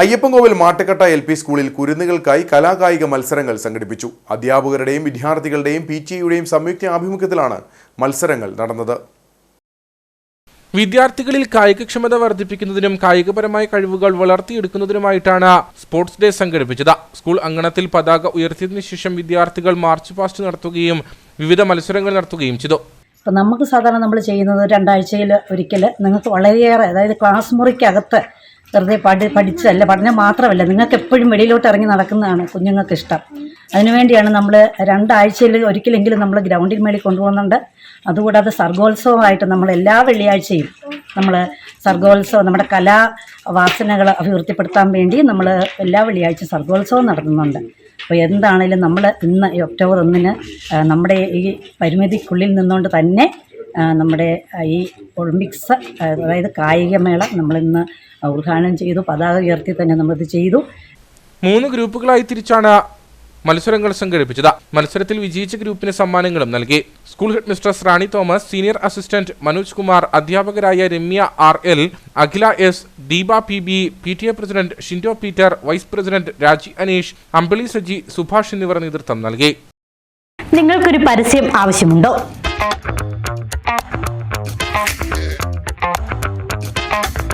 Ayyappancoil Mattukatta L P സ്കൂളിൽ കുരുന്നുകൾക്കായി കലാകായിക മത്സരങ്ങൾ സംഘടിപ്പിച്ചു. അധ്യാപകരുടെയും വിദ്യാർത്ഥികളുടെയും പി ടി യുടെയും സംയുക്ത ആഭിമുഖ്യത്തിലാണ് മത്സരങ്ങൾ നടന്നത്. വിദ്യാർത്ഥികളിൽ കായികക്ഷമത വർദ്ധിപ്പിക്കുന്നതിനും കായികപരമായ കഴിവുകൾ വളർത്തിയെടുക്കുന്നതിനുമായിട്ടാണ് സ്പോർട്സ് ഡേ സംഘടിപ്പിച്ചത്. സ്കൂൾ അങ്കണത്തിൽ പതാക ഉയർത്തിയതിനു ശേഷം വിദ്യാർത്ഥികൾ മാർച്ച് പാസ്റ്റ് നടത്തുകയും വിവിധ മത്സരങ്ങൾ നടത്തുകയും ചെയ്തു. നമുക്ക് സാധാരണ നമ്മൾ ചെയ്യുന്നത് രണ്ടാഴ്ചയിൽ ഒരിക്കൽ നിങ്ങൾക്ക് വളരെയേറെ അതായത് ക്ലാസ് മുറിക്കകത്ത് വെറുതെ പഠി പഠിച്ചല്ല പഠനം മാത്രമല്ല നിങ്ങൾക്ക് എപ്പോഴും വെളിയിലോട്ട് ഇറങ്ങി നടക്കുന്നതാണ് കുഞ്ഞുങ്ങൾക്ക് ഇഷ്ടം അതിനുവേണ്ടിയാണ് നമ്മൾ രണ്ടാഴ്ചയിൽ ഒരിക്കലെങ്കിലും നമ്മൾ ഗ്രൗണ്ടിൽ മേളിൽ കൊണ്ടുപോകുന്നുണ്ട്. അതുകൂടാതെ സർഗോത്സവമായിട്ട് നമ്മൾ എല്ലാ വെള്ളിയാഴ്ചയും നമ്മൾ സർഗോത്സവം നമ്മുടെ കലാ വാസനകൾ അഭിവൃദ്ധിപ്പെടുത്താൻ വേണ്ടി നമ്മൾ എല്ലാ വെള്ളിയാഴ്ച സർഗോത്സവം നടത്തുന്നുണ്ട്. അപ്പോൾ എന്താണേലും നമ്മൾ ഇന്ന് ഈ ഒക്ടോബർ ഒന്നിന് നമ്മുടെ ഈ പരിമിതിക്കുള്ളിൽ നിന്നുകൊണ്ട് തന്നെ നമ്മുടെ ഈ ഒളിമ്പിക്സ് അതായത് കായികമേള നമ്മളിന്ന് ഉദ്ഘാടനം ചെയ്തു പതാക ഉയർത്തി തന്നെ നമ്മളിത് ചെയ്തു. മൂന്ന് ഗ്രൂപ്പുകളായി തിരിച്ചാണ് മത്സരങ്ങൾ സംഘടിപ്പിച്ചത്. മത്സരത്തിൽ വിജയിച്ച ഗ്രൂപ്പിന് സമ്മാനങ്ങളും നൽകി. School headmistress Rani Thomas senior assistant Manoj Kumar അധ്യാപകരായ Ramya R L Akhila S Deepa P B P T A president Shindo Peter vice president Raji Aneesh Ambili Saji Subhash എന്നിവർ നേതൃത്വം നൽകി. നിങ്ങൾക്കൊരു പരസ്യം ആവശ്യമുണ്ടോ?